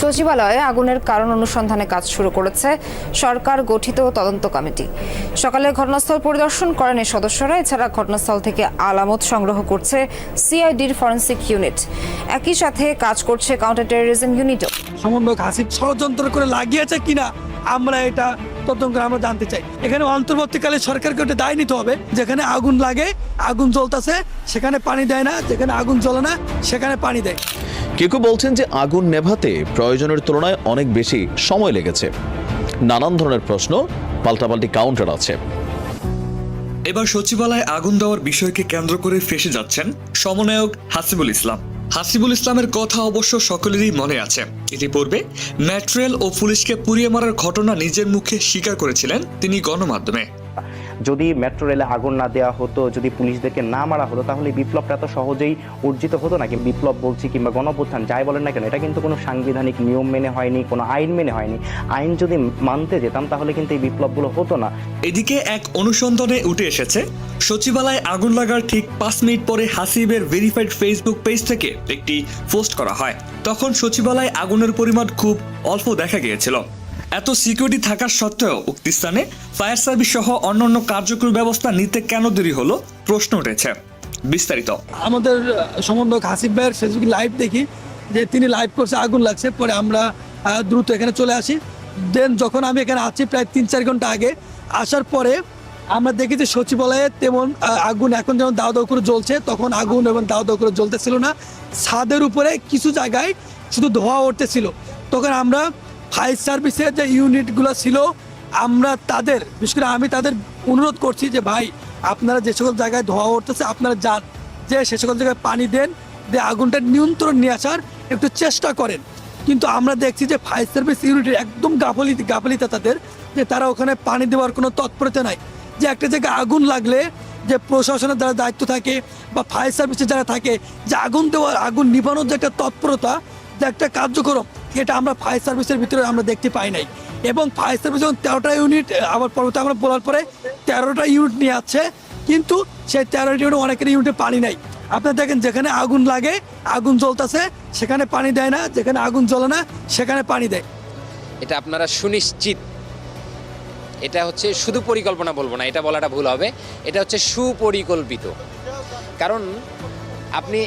সচিবালয়ে আগুনের কারণ অনুসন্ধানে কাজ শুরু করেছে সরকার গঠিত তদন্ত কমিটি। সকালে ঘটনাস্থল পরিদর্শন করেন সদস্যরা। এছাড়া ঘটনাস্থল থেকে আলামত সংগ্রহ করছে সিআইডির ফরেন্সিক ইউনিট। একই সাথে কাজ করছে কাউন্টার টেরোরিজম ইউনিটও। সমন্বয়ক হাসিব, ষড়যন্ত্র করে লাগিয়েছে কিনা আমরা এটা তদন্ত করে আমরা জানতে চাই। এখানে অন্তর্বর্তীকালে সরকারকে ওটা দায় নিতে হবে। যেখানে আগুন লাগে, আগুন জ্বলতেছে, সেখানে পানি দেয় না। যেখানে আগুন জ্বলে না, সেখানে পানি দেয়। কেউ কেউ বলছেন যে আগুন নেভাতে প্রয়োজনের তুলনায় অনেক বেশি সময় লেগেছে। নানান ধরনের প্রশ্ন পাল্টাপাল্টি কাউন্টার আছে। এবার সচিবালয়ে আগুন দেওয়ার বিষয়কে কেন্দ্র করে ফেসে যাচ্ছেন সমন্বয়ক হাসিবুল ইসলাম। হাসিবুল ইসলামের কথা অবশ্য সকলেরই মনে আছে। ইতিপূর্বে ম্যাট্রিয়াল ও পুলিশকে পুড়িয়ে মারার ঘটনা নিজের মুখে স্বীকার করেছিলেন তিনি গণমাধ্যমে। যদি মেট্রো রেলে আগুন না দেওয়া হতো, যদি পুলিশদেরকে না মারা হতো, তাহলে বিপ্লবটা এত সহজেই অর্জিত হতো না কি বিপ্লব বলছি কিংবা গণপ্রত্থান যাই বলেন না কেন, এটা কিন্তু কোনো সাংবিধানিক নিয়ম মেনে হয়নি, কোনো আইন মেনে হয়নি। আইন যদি মানতে যেতাম, তাহলে কিন্তু এই বিপ্লবগুলো হতো না। এদিকে এক অনুসন্ধানে উঠে এসেছে, সচিবালয়ে আগুন লাগার ঠিক পাঁচ মিনিট পরে হাসিবের ভেরিফাইড ফেসবুক পেজ থেকে একটি পোস্ট করা হয়। তখন সচিবালয়ে আগুনের পরিমাণ খুব অল্প দেখা গিয়েছিল। এত সিকিউরিটি থাকার সত্ত্বেও উক্ত স্থানে ফায়ার সার্ভিস সহ অন্যান্য কার্যকরী ব্যবস্থা নিতে কেন দেরি হলো প্রশ্ন উঠেছে। বিস্তারিত। আমাদের সমন্বয়ক হাসিব ভাইয়ের ফেসবুক লাইভ দেখি যে তিনি লাইভ করছে, আগুন লাগছে, পরে আমরা দ্রুত এখানে চলে আসি। দেন যখন আমি এখানে আছি প্রায় তিন চার ঘণ্টা আগে, আসার পরে আমরা দেখি যে সচিবালয়ে তেমন আগুন এখন যেমন দাও দাও করে জ্বলছে, তখন আগুন এবং দাও দাও করে জ্বলতেছিল না। ছাদের উপরে কিছু জায়গায় শুধু ধোয়া উঠতেছিল। তখন আমরা ফায়ার সার্ভিসের যে ইউনিটগুলো ছিল, আমরা তাদের, বিশেষ করে আমি তাদের অনুরোধ করছি যে ভাই, আপনারা যে সকল জায়গায় ধোয়া উঠতেছে, আপনারা যান, যে সে সকল জায়গায় পানি দেন যে আগুনটা নিয়ন্ত্রণ নিয়ে আসার একটু চেষ্টা করেন। কিন্তু আমরা দেখছি যে ফায়ার সার্ভিস ইউনিটের একদম গাফলি, গাফলিতা তাদের, যে তারা ওখানে পানি দেওয়ার কোনো তৎপরতা নাই। যে একটা জায়গায় আগুন লাগলে যে প্রশাসনের যারা দায়িত্ব থাকে বা ফায়ার সার্ভিসে যারা থাকে, যে আগুন দেওয়ার, আগুন নিভানোর যে একটা তৎপরতা, যে একটা কার্যক্রম এটা আমরা ফায়ার সার্ভিসের ভিতরে আমরা দেখতে পাই নাই। এবং ফায়ার সার্ভিস যখন তেরোটা ইউনিট আবার পরবর্তী আমরা বলার পরে তেরোটা ইউনিট নিয়ে আসছে কিন্তু সেই তেরোটা ইউনিট অনেকের ইউনিটে পানি নাই। আপনারা দেখেন যেখানে আগুন লাগে, আগুন জ্বলতেছে, সেখানে পানি দেয় না, যেখানে আগুন জ্বলে না, সেখানে পানি দেয়। এটা আপনারা সুনিশ্চিত। এটা হচ্ছে শুধু পরিকল্পনা বলব না, এটা বলাটা ভুল হবে। এটা হচ্ছে সুপরিকল্পিত। কারণ আপনি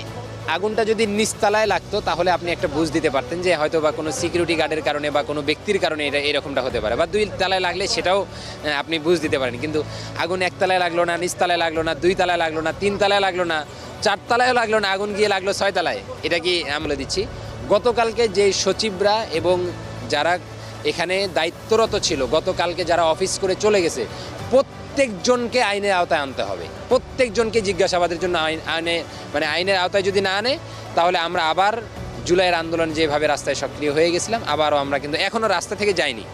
আগুনটা যদি নিচতলায় লাগতো, তাহলে আপনি একটা বুঝ দিতে পারতেন যে হয়তো বা কোনো সিকিউরিটি গার্ডের কারণে বা কোনো ব্যক্তির কারণে এটা এরকমটা হতে পারে। বা দুই তালায় লাগলে সেটাও আপনি বুঝ দিতে পারেন। কিন্তু আগুন একতলায় লাগল না নিচতলায় লাগল না, দুই তালায় লাগল না, তিন তলায় লাগল না, চার তলায়ও লাগল না, আগুন গিয়ে লাগল ছয় তলায়। এটা কি আমি বলে দিচ্ছি। গতকালকে যে সচিবরা এবং যারা এখানে দায়িত্বরত ছিল, গতকালকে যারা অফিস করে চলে গেছে প্রত্যেকজনকে আইনের আওতায় আনতে হবে। প্রত্যেকজনকে জিজ্ঞাসাবাদের জন্য আইন, আইনে মানে আইনের আওতায় যদি না আনে, তাহলে আমরা আবার জুলাইয়ের আন্দোলন যেভাবে রাস্তায় সক্রিয় হয়ে গেছিলাম, আবারও আমরা কিন্তু এখনও রাস্তা থেকে যাইনি।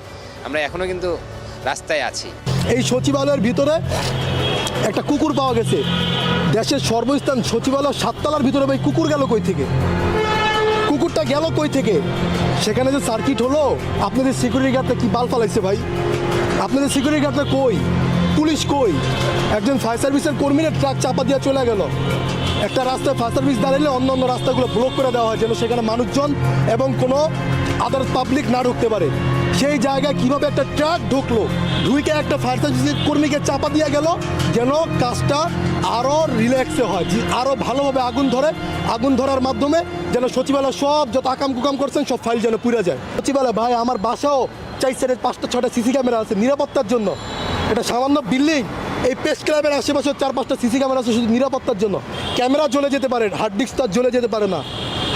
আমরা এখনও কিন্তু রাস্তায় আছি। এই সচিবালয়ের ভিতরে একটা কুকুর পাওয়া গেছে। দেশের সর্বস্থান সচিবালয় সাততলার ভিতরে, ভাই, কুকুর গেল কই থেকে? কুকুরটা গেল কই থেকে? সেখানে যে সার্কিট হলো, আপনাদের সিকিউরিটি গার্ডটা কি বাল ফালাইছে, ভাই? আপনাদের সিকিউরিটি গার্ডটা কই? পুলিশ কই? একজন ফায়ার সার্ভিসের কর্মীরা ট্রাক চাপা দিয়ে চলে গেল। একটা রাস্তায় ফায়ার সার্ভিস দাঁড়ালে অন্য অন্য রাস্তাগুলো ব্লক করে দেওয়া হয়, যেন সেখানে মানুষজন এবং কোনো আদার পাবলিক না ঢুকতে পারে। সেই জায়গায় কীভাবে একটা ট্রাক ঢুকলো? ঢুকে একটা ফায়ার সার্ভিসের কর্মীকে চাপা দিয়ে গেল, যেন কাজটা আরও রিল্যাক্সে হয়, যে আরও ভালোভাবে আগুন ধরে, আগুন ধরার মাধ্যমে যেন সচিবালয় সব যত আকাম কুকাম করছেন, সব ফাইল যেন পুড়ে যায়। সচিবালয়, ভাই, আমার বাসাও চাই পাঁচটা ছটা সিসি ক্যামেরা আছে নিরাপত্তার জন্য। এটা সামান্য বিল্ডিং এই প্রেস ক্লাবের আশেপাশে চার পাঁচটা সিসি ক্যামেরা আছে শুধু নিরাপত্তার জন্য। ক্যামেরা জ্বলে যেতে পারে হার্ড ডিস্ক তার জ্বলে যেতে পারে না।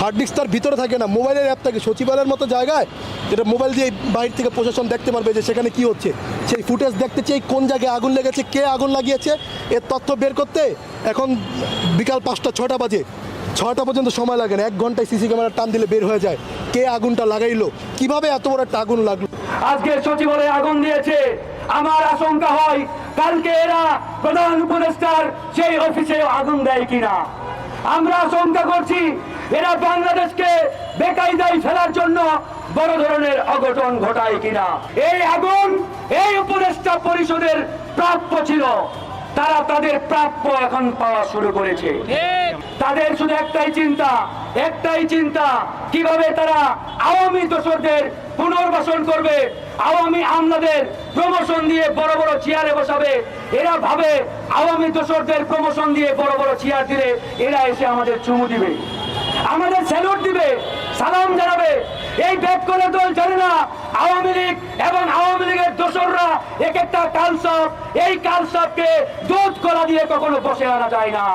হার্ড ডিস্ক তার ভিতরে থাকে না মোবাইলের অ্যাপ থাকে। সচিবালয়ের মতো জায়গায় যেটা মোবাইল দিয়ে বাইরে থেকে প্রশাসন দেখতে পারবে যে সেখানে কি হচ্ছে। সেই ফুটেজ দেখতে চেয়ে কোন জায়গায় আগুন লেগেছে, কে আগুন লাগিয়েছে, এর তথ্য বের করতে এখন বিকাল পাঁচটা, ছটা বাজে। ছটা পর্যন্ত সময় লাগে না, এক ঘন্টায় সিসি ক্যামেরা টান দিলে বের হয়ে যায়। কে আগুনটা লাগাইলো? কীভাবে এত বড় একটা আগুন লাগল? আজকে সচিবালয়ে আগুন দিয়েছে। আমার আশঙ্কা হয় কালকে এরা প্রধান উপদেষ্টার সেই অফিসে আগুন দেয় কিনা। আমরা আশঙ্কা করছি এরা বাংলাদেশকে বেকায়দায় ফেলার জন্য বড় ধরনের অঘটন ঘটায় কিনা। এই আগুন এই উপদেষ্টা পরিষদের প্রাপ্য ছিল। তারা তাদের প্রাপ্য এখন পাওয়া শুরু করেছে। তাদের শুধু একটাই চিন্তা একটাই চিন্তা কীভাবে তারা আওয়ামী দোসরদের পুনর্বাসন করবে আওয়ামী আমলাদের প্রমোশন দিয়ে বড় বড় চেয়ারে বসাবে এরা ভাবে আওয়ামী দোসরদের প্রমোশন দিয়ে বড় বড় চেয়ার দিলে এরা এসে আমাদের চুমু দিবে। আমাদের স্যালুট দিবে। সালাম জানাবে। এই ব্যাক করে দল জানে না আওয়ামী লীগ এবং আওয়ামী লীগের দোসররা এক একটা কালসব এই কালসবকে দুধ কলা দিয়ে কখনো বসে আনা যায় না।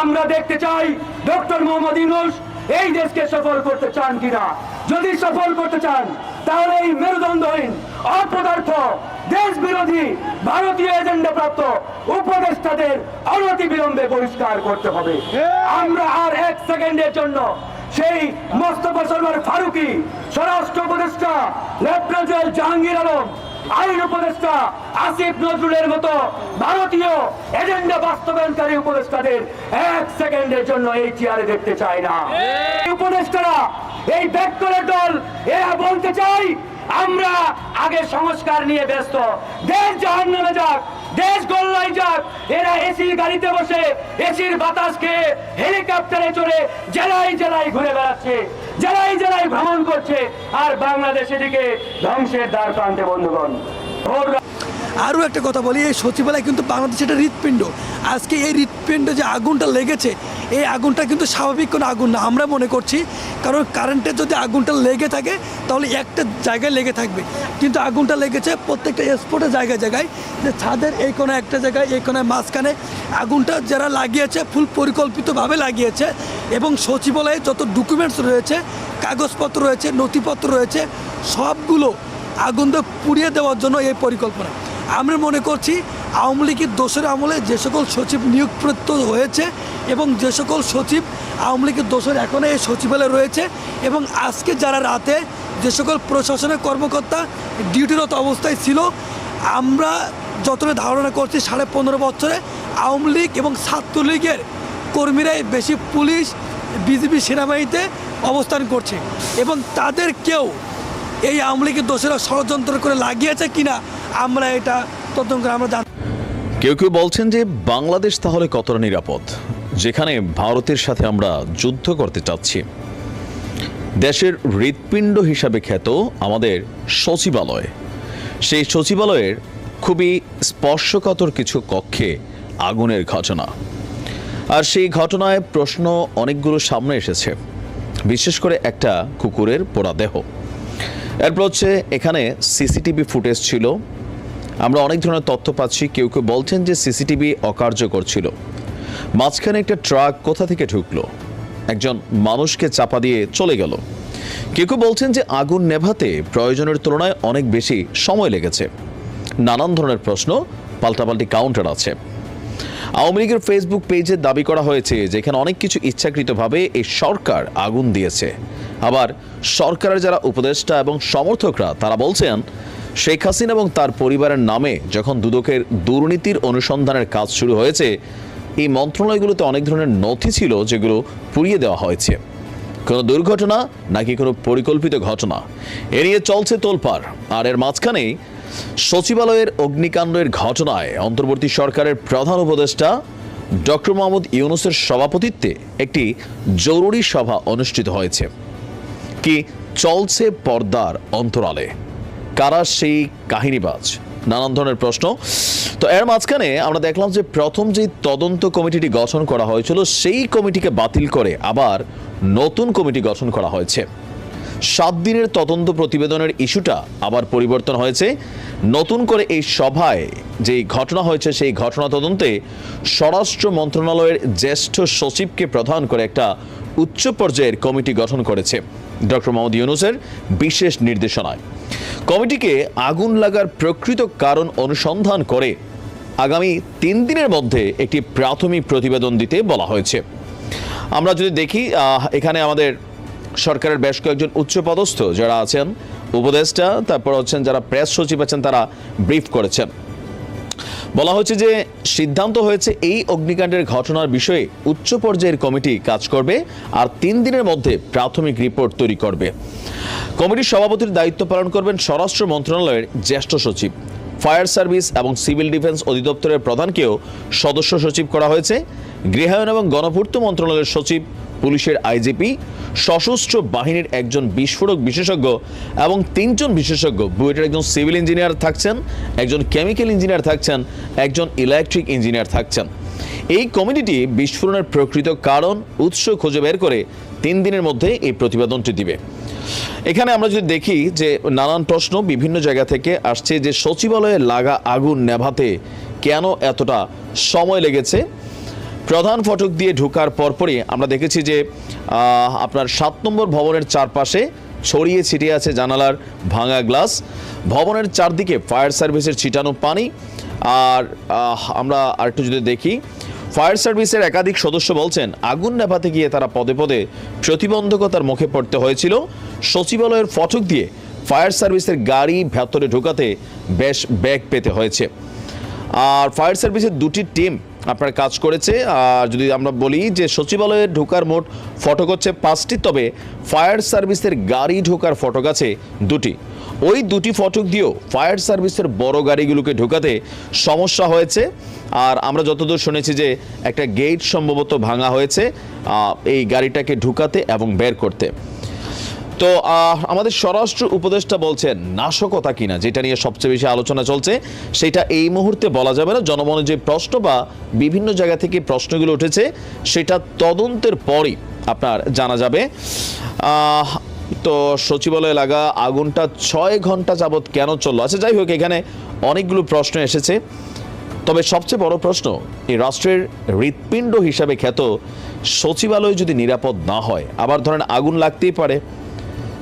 আমরা দেখতে চাই ডক্টর মোহাম্মদ ইউনুস এই দেশকে সফল করতে চান কিনা। যদি সফল করতে চান তাহলে এই মেরুদণ্ডহীন অপদার্থ দেশ বিরোধী ভারতীয় এজেন্ডা প্রাপ্ত উপদেষ্টাদের অনতি বিলম্বে বহিষ্কার করতে হবে। আমরা আর এক সেকেন্ডের জন্য সেই মোস্তফা সরওয়ার ফারুকি, স্বরাষ্ট্র উপদেষ্টা লেফটেন্যান্ট জেনারেল জাহাঙ্গীর আলম, আইন উপদেষ্টা আসিফ নজরুলের মতো ভারতীয় এজেন্ডা বাস্তবায়নকারী উপদেষ্টাদের এক সেকেন্ডের জন্য এই চেয়ারে দেখতে চাই না। উপদেষ্টারা, এই ব্যাকরের দল এরা বলতে চাই, আমরা আগে সংস্কার নিয়ে ব্যস্ত। দেশ জাহান নামে যাক দেশ গোল্লাই যাক এরা এসির গাড়িতে বসে এসির বাতাস খেয়ে হেলিকপ্টারে চড়ে জেলায় জেলায় ঘুরে বেড়াচ্ছে, জেলায় জেলায় ভ্রমণ করছে। আর বাংলাদেশ এদিকে ধ্বংসের দ্বার প্রান্তে, বন্ধুগণ। আরও একটা কথা বলি, এই সচিবালয় কিন্তু বাংলাদেশের একটা হৃৎপিণ্ড। আজকে এই হৃৎপিণ্ড যে আগুনটা লেগেছে, এই আগুনটা কিন্তু স্বাভাবিক কোনো আগুন না। আমরা মনে করছি কারণ কারেন্টের যদি আগুনটা লেগে থাকে, তাহলে একটা জায়গায় লেগে থাকবে। কিন্তু আগুনটা লেগেছে প্রত্যেকটা স্পটের জায়গায় জায়গায়। যে ছাদের এই কোনো একটা জায়গায়, এই কোনো মাঝখানে আগুনটা যারা লাগিয়েছে ফুল পরিকল্পিতভাবে লাগিয়েছে এবং সচিবালয়ে যত ডকুমেন্টস রয়েছে, কাগজপত্র রয়েছে, নথিপত্র রয়েছে, সবগুলো আগুন পুড়িয়ে দেওয়ার জন্য এই পরিকল্পনা। আমরা মনে করছি আওয়ামী লীগের দোষের আমলে যে সকল সচিব নিয়োগপ্রাপ্ত হয়েছে এবং যে সকল সচিব আওয়ামী লীগের দোষের এখনও এই সচিবালয়ে রয়েছে এবং আজকে যারা রাতে যে সকল প্রশাসনের কর্মকর্তা ডিউটিরত অবস্থায় ছিল, আমরা যতটা ধারণা করছি সাড়ে পনেরো বছরে আওয়ামী লীগ এবং ছাত্রলীগের কর্মীরাই বেশি পুলিশ বিজেপি সেনাবাহিনীতে অবস্থান করছে এবং তাদের কেউ এই আওয়ামী লীগের দোষেরা ষড়যন্ত্র করে লাগিয়েছে কিনা আমরা এটা তদন্ত আমরা কেউ কেউ বলছেন যে বাংলাদেশ তাহলে কতটা নিরাপদ, যেখানে ভারতের সাথে আমরা যুদ্ধ করতে চাচ্ছি। দেশের হৃৎপিণ্ড হিসাবে খ্যাত আমাদের সচিবালয়। সেই সচিবালয়ের খুবই স্পর্শকাতর কিছু কক্ষে আগুনের ঘটনা। আর সেই ঘটনায় প্রশ্ন অনেকগুলো সামনে এসেছে, বিশেষ করে একটা কুকুরের পোড়া দেহ। এরপর হচ্ছে এখানে সিসিটিভি ফুটেজ ছিল আমরা অনেক ধরনের তথ্য পাচ্ছি। কেউ কেউ বলছেন যে সিসিটিভি অকার্যকর ছিল। মাঝখানে একটা ট্রাক কোথা থেকে ঢুকলো? একজন মানুষকে চাপা দিয়ে চলে গেল। কেউ কেউ বলছেন যে আগুন নেভাতে প্রয়োজনের তুলনায় অনেক বেশি সময় লেগেছে। নানান ধরনের প্রশ্ন, পাল্টাপাল্টি কাউন্টার আছে। আওয়ামী লীগের ফেসবুক পেজে দাবি করা হয়েছে যেখানে অনেক কিছু ইচ্ছাকৃতভাবে এই সরকার আগুন দিয়েছে। আবার সরকারের যারা উপদেষ্টা এবং সমর্থকরা, তারা বলছেন, শেখ হাসিনা এবং তার পরিবারের নামে যখন দুদকের দুর্নীতির অনুসন্ধানের কাজ শুরু হয়েছে, এই মন্ত্রণালয়গুলোতে অনেক ধরনের নথি ছিল যেগুলো পুড়িয়ে দেওয়া হয়েছে। কোনো দুর্ঘটনা নাকি কোনো পরিকল্পিত ঘটনা? এ নিয়ে চলছে তোলপাড়। আর এর মাঝখানেই সচিবালয়ের অগ্নিকাণ্ডের ঘটনায় অন্তর্বর্তী সরকারের প্রধান উপদেষ্টা ডক্টর মোহাম্মদ ইউনুসের সভাপতিত্বে একটি জরুরি সভা অনুষ্ঠিত হয়েছে। কি চলছে পর্দার অন্তরালে? কারা সেই কাহিনীবাজ? নানান ধরনের প্রশ্ন। তো এর মাঝখানে আমরা দেখলাম যে প্রথম যে তদন্ত কমিটিটি গঠন করা হয়েছিল, সেই কমিটিকে বাতিল করে আবার নতুন কমিটি গঠন করা হয়েছে। সাত দিনের তদন্ত প্রতিবেদনের ইস্যুটা আবার পরিবর্তন হয়েছে। নতুন করে এই সভায় যেই ঘটনা হয়েছে, সেই ঘটনা তদন্তে স্বরাষ্ট্র মন্ত্রণালয়ের জ্যেষ্ঠ সচিবকে প্রধান করে একটা উচ্চ পর্যায়ের কমিটি গঠন করেছে ডক্টর মোহাম্মদ ইউনুসের বিশেষ নির্দেশনায়। কমিটিকে আগুন লাগার প্রকৃত কারণ অনুসন্ধান করে আগামী তিন দিনের মধ্যে একটি প্রাথমিক প্রতিবেদন দিতে বলা হয়েছে। আমরা যদি দেখি এখানে আমাদের সরকারের বেশ কয়েকজন উচ্চপদস্থ যারা আছেন, উপদেষ্টা, তারপর হচ্ছেন যারা প্রেস সচিব আছেন, তারা ব্রিফ করেছেন। বলা হচ্ছে যে সিদ্ধান্ত হয়েছে এই অগ্নিকাণ্ডের ঘটনার বিষয়ে উচ্চ পর্যায়ের কমিটি কাজ করবে আর তিন দিনের মধ্যে প্রাথমিক রিপোর্ট তৈরি করবে। কমিটির সভাপতির দায়িত্ব পালন করবেন স্বরাষ্ট্র মন্ত্রণালয়ের জ্যেষ্ঠ সচিব। ফায়ার সার্ভিস এবং সিভিল ডিফেন্স অধিদপ্তরের প্রধানকেও সদস্য সচিব করা হয়েছে। গৃহায়ন এবং গণপূর্ত মন্ত্রণালয়ের সচিব পুলিশের আইজিপি, সশস্ত্র বাহিনীর একজন বিস্ফোরক বিশেষজ্ঞ এবং তিনজন বিশেষজ্ঞ। বুয়েটের একজন সিভিল ইঞ্জিনিয়ার থাকছেন, একজন কেমিক্যাল ইঞ্জিনিয়ার থাকছেন, একজন ইলেকট্রিক ইঞ্জিনিয়ার থাকছেন। এই কমিটিটি বিস্ফোরণের প্রকৃত কারণ, উৎস খুঁজে বের করে তিন দিনের মধ্যে এই প্রতিবেদনটি দিবে। এখানে আমরা যদি দেখি যে নানান প্রশ্ন বিভিন্ন জায়গা থেকে আসছে যে সচিবালয়ে লাগা আগুন নেভাতে কেন এতটা সময় লেগেছে? প্রধান ফটক দিয়ে ঢোকার পরপরই আমরা দেখেছি যে আপনার সাত নম্বর ভবনের চারপাশে ছড়িয়ে ছিটিয়ে আছে জানালার ভাঙা গ্লাস। ভবনের চারদিকে ফায়ার সার্ভিসের ছিটানো পানি। আর আমরা আরেকটু যদি দেখি, ফায়ার সার্ভিসের একাধিক সদস্য বলছেন, আগুন নেভাতে গিয়ে তারা পদে পদে প্রতিবন্ধকতার মুখে পড়তে হয়েছিল। সচিবালয়ের ফটক দিয়ে ফায়ার সার্ভিসের গাড়ি ভেতরে ঢোকাতে বেশ ব্যাগ পেতে হয়েছে। আর ফায়ার সার্ভিসের দুটি টিম আপনার কাজ করেছে। আর যদি আমরা বলি যে সচিবালয়ে ঢোকার মোট ফটক হচ্ছে পাঁচটি, তবে ফায়ার সার্ভিসের গাড়ি ঢোকার ফটক আছে দুটি। ওই দুটি ফটক দিয়েও ফায়ার সার্ভিসের বড় গাড়িগুলোকে ঢোকাতে সমস্যা হয়েছে। আর আমরা যতদূর শুনেছি যে একটা গেট সম্ভবত ভাঙা হয়েছে এই গাড়িটাকে ঢুকাতে এবং বের করতে। তো আমাদের স্বরাষ্ট্র উপদেষ্টা বলছেন, নাশকতা কিনা, যেটা নিয়ে সবচেয়ে বেশি আলোচনা চলছে, সেটা এই মুহূর্তে বলা যাবে না। জনমনে যে প্রশ্ন বা বিভিন্ন জায়গা থেকে প্রশ্নগুলো উঠেছে, সেটা তদন্তের পরই আপনার জানা যাবে। তো, সচিবালয়ে লাগা আগুনটা ছয় ঘণ্টা যাবৎ কেন চলল? আচ্ছা যাই হোক, এখানে অনেকগুলো প্রশ্ন এসেছে। তবে সবচেয়ে বড় প্রশ্ন, এই রাষ্ট্রের হৃৎপিণ্ড হিসাবে খ্যাত সচিবালয় যদি নিরাপদ না হয়, আবার ধরেন আগুন লাগতেই পারে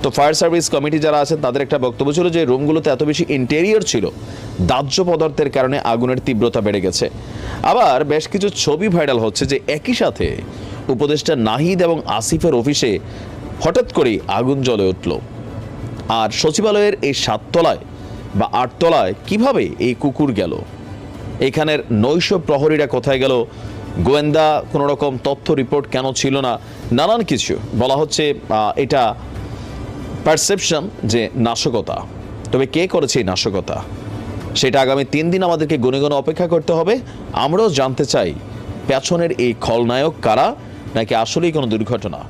তো ফায়ার সার্ভিস কমিটি যারা আছেন, তাদের একটা বক্তব্য ছিল যে রুমগুলোতে এত বেশি ইন্টেরিয়র ছিল, দাহ্য পদার্থের কারণে আগুনের তীব্রতা বেড়ে গেছে। আবার বেশ কিছু ছবি ভাইরাল হচ্ছে যে একই সাথে উপদেষ্টা নাহিদ এবং আসিফের অফিসে হঠাৎ করেই আগুন জ্বলে উঠল। আর সচিবালয়ের এই সাততলায় বা আটতলায় কীভাবে এই কুকুর গেল? এখানের নৈশ প্রহরীরা কোথায় গেল? গোয়েন্দা কোনো রকম তথ্য রিপোর্ট কেন ছিল না? নানান কিছু। বলা হচ্ছে এটা পারসেপশন যে নাশকতা, তবে কে করেছে এই নাশকতা? সেটা আগামী তিন দিন আমাদেরকে গুনে গুনে অপেক্ষা করতে হবে। আমরাও জানতে চাই, পেছনের এই খলনায়ক কারা, নাকি আসলেই কোনো দুর্ঘটনা?